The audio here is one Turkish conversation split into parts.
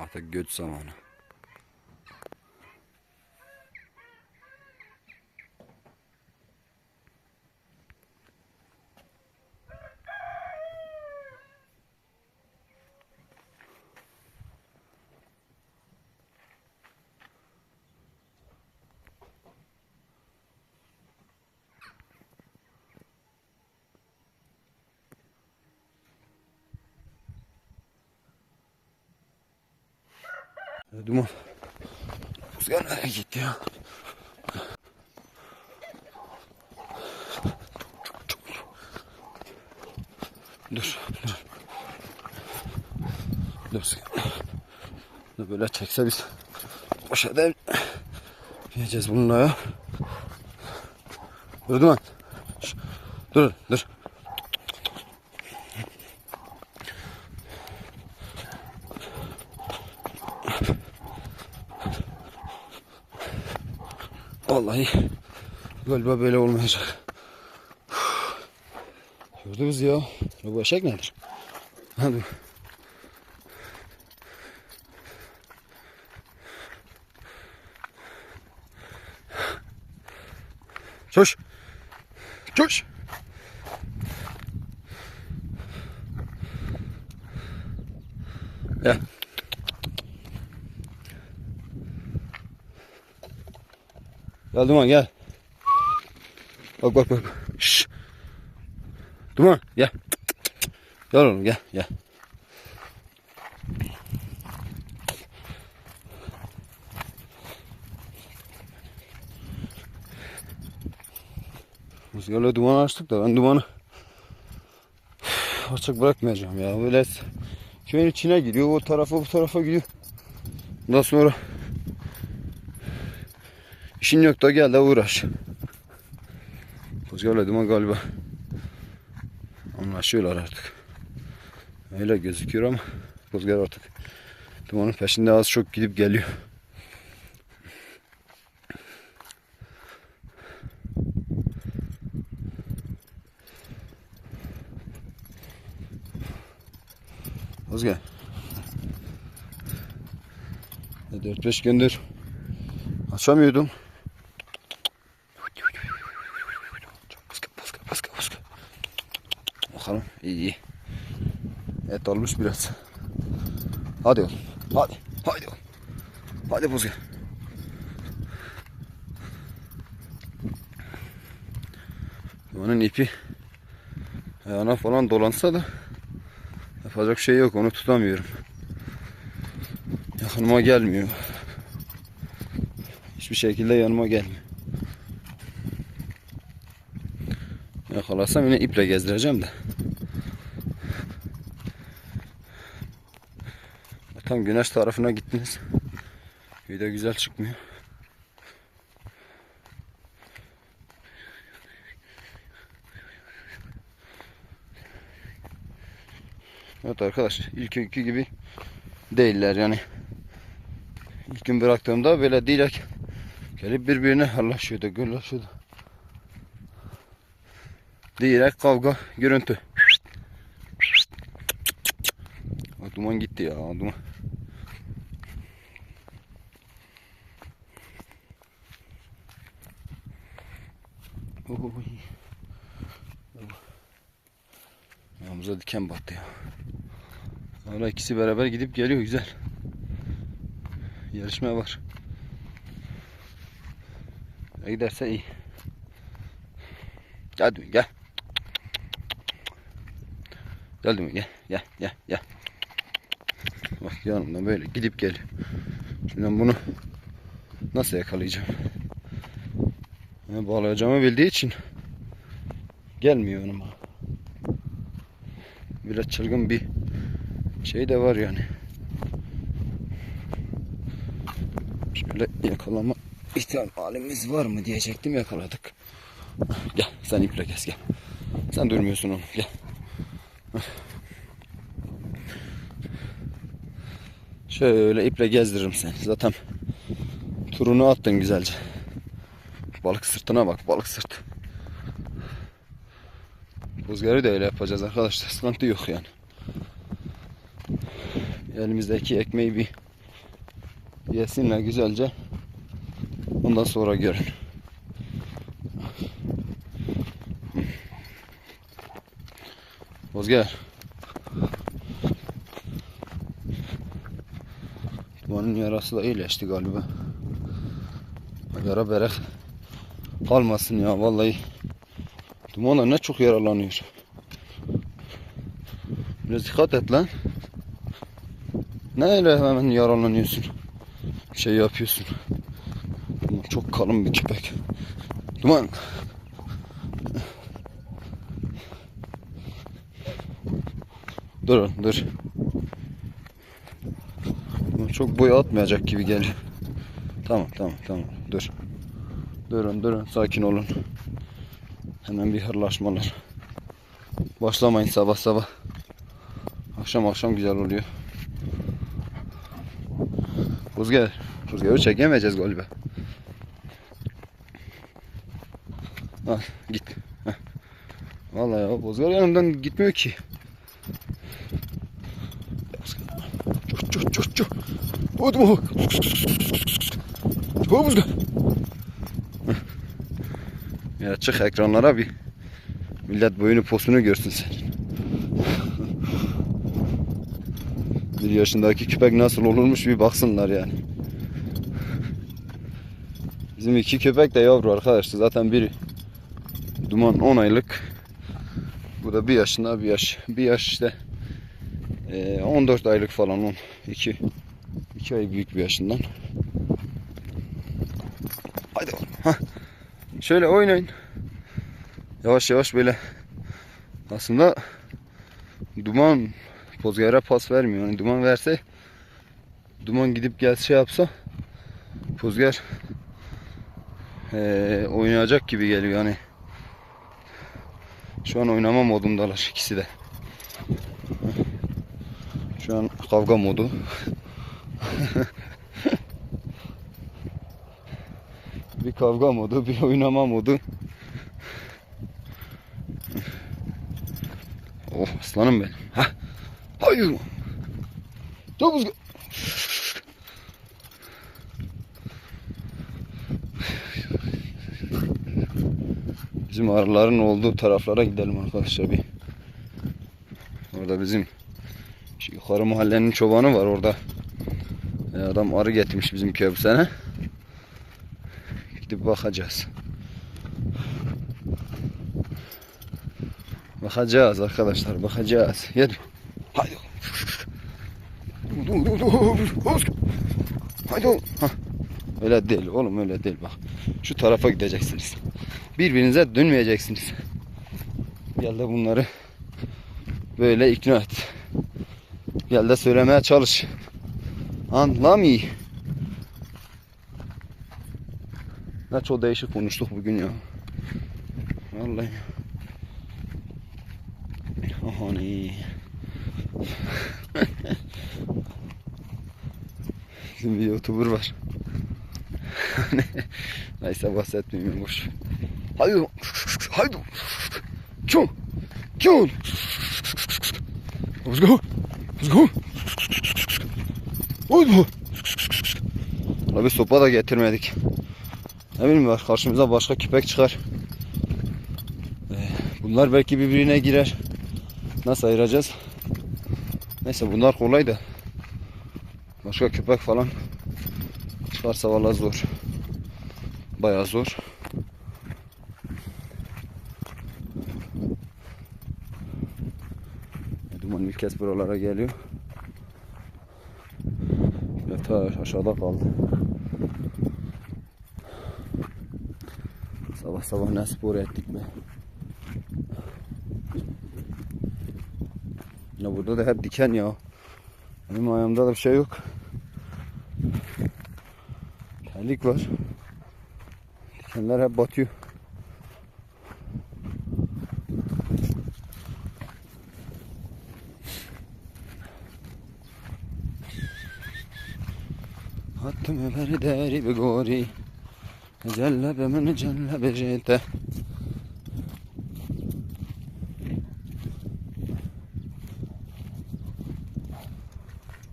Artık göç zamanı. Duman. Rüzgar nereye gitti ya? Dur, dur. Dur. Dur böyle çekse biz değil. Yiyeceğiz bununla ya. Dur. Şş, Dur, dur. Vallahi galiba böyle olmayacak. Gördünüz ya. Bu eşek nedir? Hadi. Çöş. Çöş. Ya. Gel Duman gel. Bak bak bak. Şşş. Duman gel. Gel oğlum gel gel. Rüzgarla duman açtık da ben dumanı açık bırakmayacağım ya. Böyle köyün içine gidiyor. O tarafa bu tarafa gidiyor. Ondan sonra İşin yok da gel de uğraş. Rüzgarla duman galiba anlaşıyorlar artık. Öyle gözüküyor ama rüzgar artık dumanın peşinde az çok gidip geliyor. Rüzgar. 4-5 gündür açamıyordum. Olmuş biraz. Hadi oğlum. Hadi. Hadi oğlum. Hadi buzga. Onun ipi ayağına falan dolansa da yapacak şey yok. Onu tutamıyorum. Yakınıma gelmiyor. Hiçbir şekilde yanıma gelmiyor. Yakalasam yine iple gezdireceğim de. Tam güneş tarafına gittiniz. Video güzel çıkmıyor. Evet arkadaşlar ilk günkü gibi değiller yani. İlk gün bıraktığımda böyle direkt gelip birbirine harlaşıyordu, gırlaşıyordu. Direkt kavga, görüntü. Bak duman gitti ya, duman. Oy. Yanımıza diken battı ya. Hala ikisi beraber gidip geliyor güzel. Yarışma var. Ne giderse iyi. Gel Düğün gel. Gel Düğün gel. Gel gel gel. Bak yanımdan böyle gidip geliyor. Şimdi ben bunu nasıl yakalayacağım? Yani bağlayacağımı bildiği için gelmiyor yanıma. Biraz çılgın bir şey de var yani. Şöyle yakalama ihtimalimiz var mı diyecektim yakaladık. Gel sen iple kes gel. Sen durmuyorsun oğlum gel. Şöyle iple gezdiririm seni. Zaten turunu attın güzelce. Balık sırtına bak balık sırt. Rüzgarı da öyle yapacağız arkadaşlar. Sıkıntı yok yani. Elimizdeki ekmeği bir Yesinler güzelce. Ondan sonra görün. Bozger. Dumanın yarası da iyileşti galiba. Yara berek kalmasın ya vallahi. Dumanla ne çok yaralanıyor. Biraz dikkat et lan. Ne öyle hemen yaralanıyorsun? Şey yapıyorsun. Duman çok kalın bir köpek. Duman. Dur dur. Duman çok boy atmayacak gibi geliyor. Tamam tamam tamam dur. Durun durun sakin olun. Hemen bir hırlaşmalar. Başlamayın sabah sabah. Akşam akşam güzel oluyor. Rüzgar. Rüzgarı çekemeyeceğiz galiba. Al git. Heh. Vallahi ya Bozgar yanımdan gitmiyor ki. Çok çok çok çok. Hadi bu. Çok Bozgar. Ya çık ekranlara bir. Millet boyunu posunu görsün senin. bir yaşındaki köpek nasıl olurmuş bir baksınlar yani. Bizim iki köpek de yavru arkadaşlar. Zaten biri duman 10 aylık. Bu da bir yaşında bir yaş. Bir yaş işte eee, 14 aylık falan 10. 2 2 ay büyük bir yaşından. Haydi. Hah. Şöyle oynayın. Yavaş yavaş böyle. Aslında duman Pozgara pas vermiyor. Yani duman verse duman gidip gelse şey yapsa Pozgar eee, oynayacak gibi geliyor yani. Şu an oynama modundalar ikisi de. Şu an kavga modu. bir kavga modu, bir oynama modu. Oh aslanım benim. Hah. Hayır. Gö- Bizim arıların olduğu taraflara gidelim arkadaşlar bir. Orada bizim yukarı mahallenin çobanı var orada. E, adam arı getirmiş bizim köye bu sene. Gidip bakacağız. Bakacağız arkadaşlar bakacağız. Gel. Haydi. Dur dur dur. Haydi. Hah. Öyle değil oğlum öyle değil bak. Şu tarafa gideceksiniz. Birbirinize dönmeyeceksiniz. Gel de bunları böyle ikna et. Gel de söylemeye çalış. Anlamıyor. Ne çok değişik konuştuk bugün ya. Vallahi. Hani. Bizim bir youtuber var. Neyse bahsetmeyeyim boş. Haydi. Haydi. Çon. Çon. Let's go. Let's go. Haydi. Abi sopa da getirmedik. Ne bileyim karşımıza başka köpek çıkar. Ee, Bunlar belki birbirine girer. Nasıl ayıracağız? Neyse bunlar kolay da. Başka köpek falan çıkarsa valla zor. Bayağı zor. Duman ilk kez buralara geliyor. Ya ta aşağıda kaldı. Sabah sabah ne spor ettik be. Ya burada da hep diken ya. Benim ayağımda da bir şey yok. Terlik var. Dikenler hep batıyor. Hattım öberi deri bir gori. Celle bemen celle becete.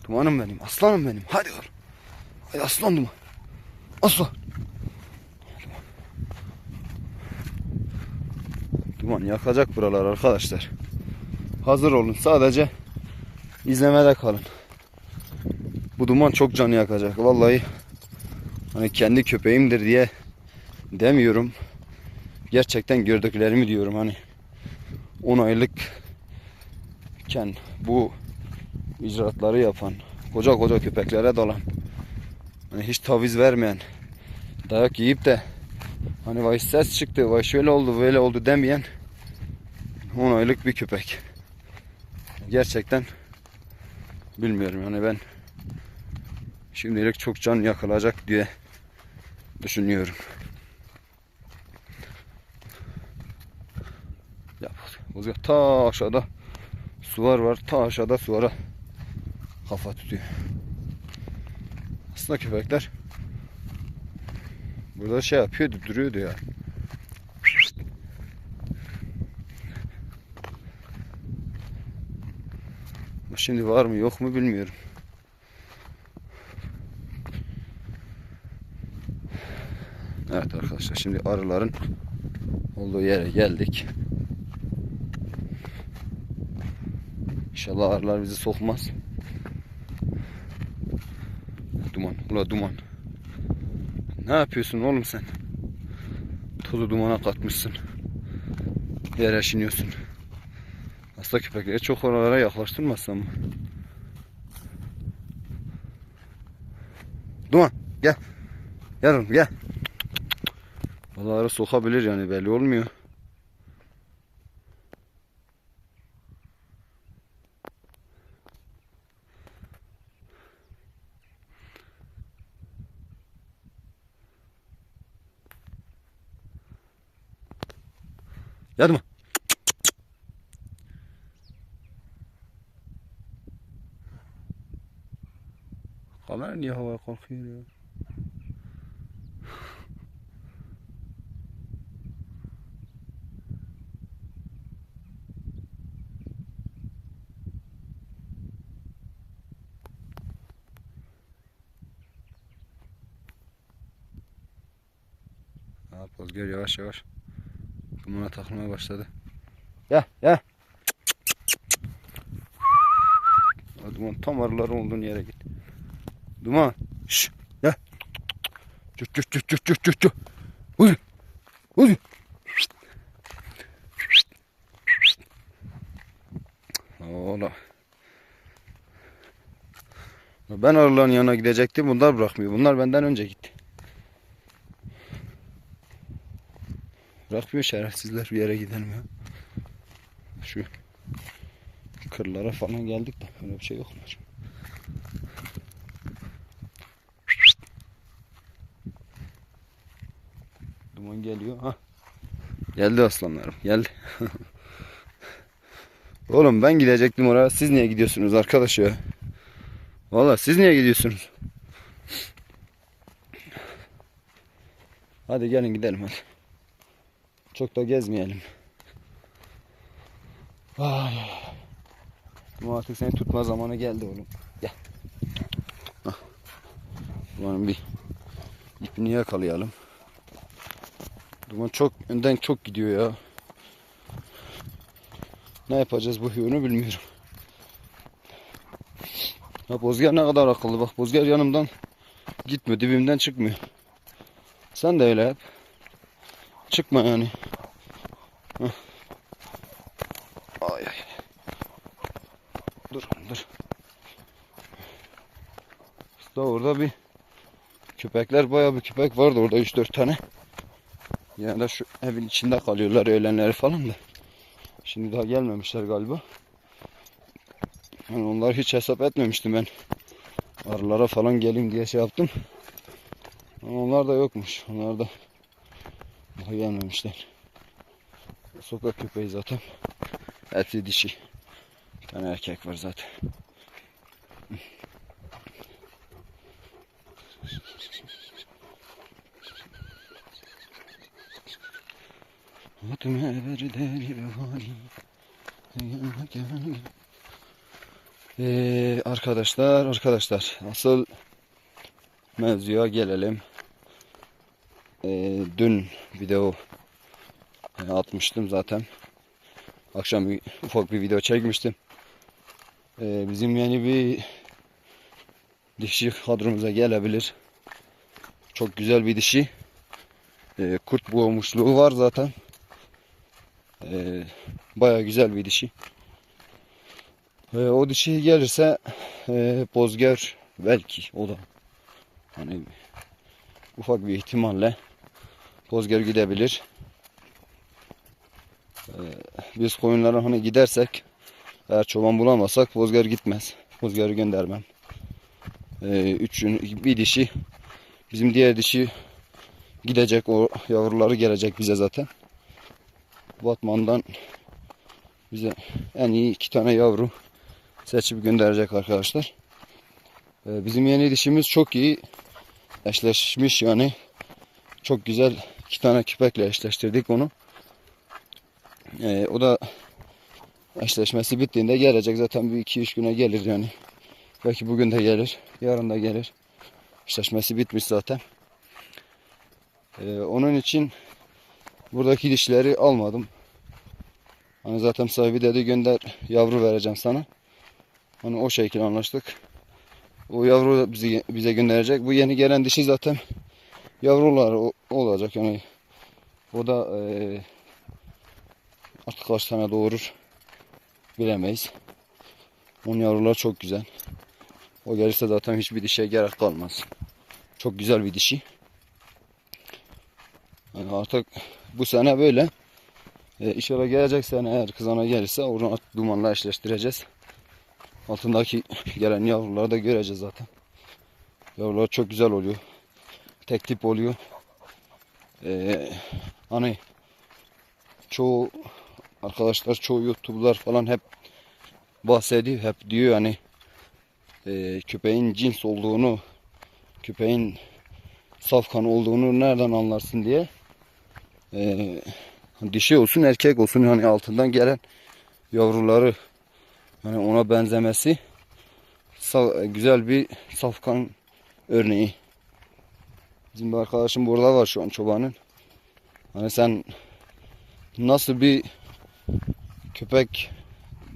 Dumanım benim, aslanım benim. Hadi oğlum. Ay aslan duman. Aslan. Duman yakacak buralar arkadaşlar. Hazır olun. Sadece izlemede kalın. Bu duman çok canı yakacak. Vallahi hani kendi köpeğimdir diye demiyorum. Gerçekten gördüklerimi diyorum hani 10 aylık iken bu icraatları yapan koca koca köpeklere dalan hani hiç taviz vermeyen dayak yiyip de hani vay ses çıktı vay şöyle oldu böyle oldu demeyen 10 aylık bir köpek gerçekten bilmiyorum yani ben şimdilik çok can yakılacak diye düşünüyorum. Ya Bozkır ta aşağıda suvar var. Ta aşağıda suvara kafa tutuyor. Aslında köpekler burada şey yapıyordu, duruyordu ya. Şimdi var mı yok mu bilmiyorum. Evet arkadaşlar şimdi arıların olduğu yere geldik. İnşallah arılar bizi sokmaz. Duman, ula duman. Ne yapıyorsun oğlum sen? Tozu dumana katmışsın. Yere şiniyorsun. Hasta köpekleri çok oralara yaklaştırmazsan mı? Duman gel. Gel oğlum gel. Balığı sokabilir yani belli olmuyor. Yatma. Kamera niye havaya kalkıyor ya? Ha, Pozgör yavaş yavaş. Dumana takılmaya başladı. Gel gel. Ya Duman tam arıların olduğun yere git. Duman. Şş. Gel. Cüt cüt cüt cüt cüt cüt cüt. Uy. Uy. Ola. Ben arıların yanına gidecektim. Bunlar bırakmıyor. Bunlar benden önce gitti. Bırakmıyor şerefsizler bir yere gidelim ya. Şu kırlara falan geldik de öyle bir şey yok mu? Duman geliyor ha. Geldi aslanlarım geldi. Oğlum ben gidecektim oraya. Siz niye gidiyorsunuz arkadaş ya? Valla siz niye gidiyorsunuz? Hadi gelin gidelim hadi. Çok da gezmeyelim. Ay. Bu artık seni tutma zamanı geldi oğlum. Gel. Hah. Ulan bir ipini yakalayalım. Duman çok önden çok gidiyor ya. Ne yapacağız bu huyunu bilmiyorum. Ya Bozger ne kadar akıllı bak. Bozger yanımdan gitmiyor. Dibimden çıkmıyor. Sen de öyle yap. Çıkma yani. Ay ay. Dur dur. Da orada bir köpekler bayağı bir köpek vardı orada 3-4 tane. Yani da şu evin içinde kalıyorlar öğlenleri falan da. Şimdi daha gelmemişler galiba. Yani onları hiç hesap etmemiştim ben. Arılara falan geleyim diye şey yaptım. Ama onlar da yokmuş. Onlar da daha gelmemişler. Sokak köpeği zaten. Hepsi dişi. Bir tane erkek var zaten. Ee, arkadaşlar arkadaşlar asıl mevzuya gelelim. Ee, dün video e, atmıştım zaten. Akşam bir, ufak bir video çekmiştim. Ee, bizim yeni bir dişi kadromuza gelebilir. Çok güzel bir dişi. Ee, kurt boğmuşluğu var zaten. Ee, Baya güzel bir dişi. Ee, o dişi gelirse e, Bozger belki o da hani ufak bir ihtimalle Bozger gidebilir. Ee, biz koyunlara hani gidersek eğer çoban bulamazsak Bozger gitmez. Bozger'i göndermem. Ee, üçün bir dişi bizim diğer dişi gidecek o yavruları gelecek bize zaten. Batman'dan bize en iyi iki tane yavru seçip gönderecek arkadaşlar. Ee, bizim yeni dişimiz çok iyi eşleşmiş yani. Çok güzel iki tane küpekle eşleştirdik onu. Ee, o da eşleşmesi bittiğinde gelecek. Zaten bir iki üç güne gelir yani. Belki bugün de gelir. Yarın da gelir. Eşleşmesi bitmiş zaten. Ee, onun için buradaki dişleri almadım. Hani zaten sahibi dedi gönder yavru vereceğim sana. Hani o şekilde anlaştık. O yavru bizi, bize gönderecek. Bu yeni gelen dişi zaten yavrular olacak yani. O da eee artık kaç tane doğurur bilemeyiz. Onun yavrular çok güzel. O gelirse zaten hiçbir dişe gerek kalmaz. Çok güzel bir dişi. Yani artık bu sene böyle. E, inşallah gelecek sene eğer kızana gelirse at- dumanla eşleştireceğiz. Altındaki gelen yavruları da göreceğiz zaten. Yavrular çok güzel oluyor. Tek tip oluyor. E, hani çoğu arkadaşlar çoğu youtube'lar falan hep bahsediyor. Hep diyor hani e, köpeğin cins olduğunu köpeğin safkan olduğunu nereden anlarsın diye. E, dişi olsun erkek olsun hani altından gelen yavruları hani ona benzemesi güzel bir safkan örneği. Bizim bir arkadaşım burada var şu an çobanın. Hani sen nasıl bir köpek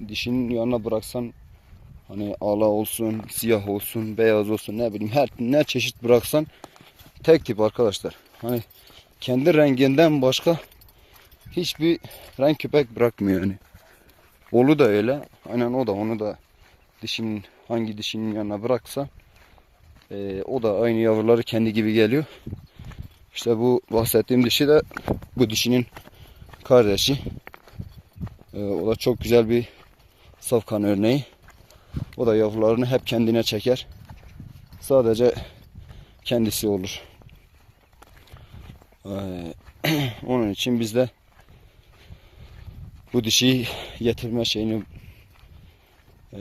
dişinin yanına bıraksan hani ala olsun, siyah olsun, beyaz olsun ne bileyim her ne çeşit bıraksan tek tip arkadaşlar. Hani kendi renginden başka hiçbir renk köpek bırakmıyor yani. Oğlu da öyle. Aynen o da onu da dişinin hangi dişinin yanına bıraksa eee, o da aynı yavruları kendi gibi geliyor. İşte bu bahsettiğim dişi de bu dişinin kardeşi. Eee, o da çok güzel bir safkan örneği. O da yavrularını hep kendine çeker. Sadece kendisi olur. Eee, onun için biz de bu dişiyi getirme şeyini eee,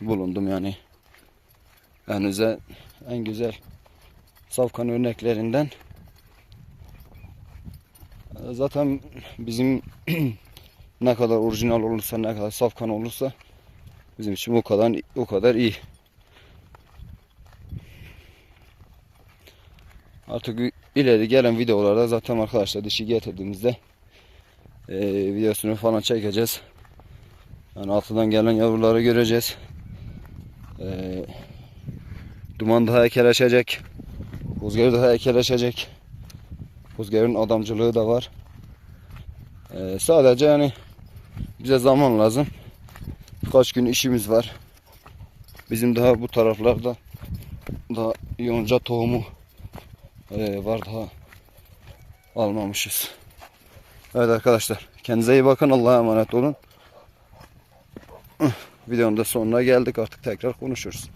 bulundum yani. En güzel, en güzel safkan örneklerinden. Eee, Zaten bizim ne kadar orijinal olursa, ne kadar safkan olursa bizim için o kadar o kadar iyi. Artık ileri gelen videolarda zaten arkadaşlar dişi getirdiğimizde eee, videosunu falan çekeceğiz. Yani altından gelen yavruları göreceğiz. Eee, duman daha ekeleşecek. Buzgari daha ekeleşecek. Buzgarın adamcılığı da var. Eee, sadece yani bize zaman lazım. Birkaç gün işimiz var. Bizim daha bu taraflarda daha yonca tohumu eee, var daha almamışız. Evet arkadaşlar kendinize iyi bakın Allah'a emanet olun. Videonun da sonuna geldik artık tekrar konuşuruz.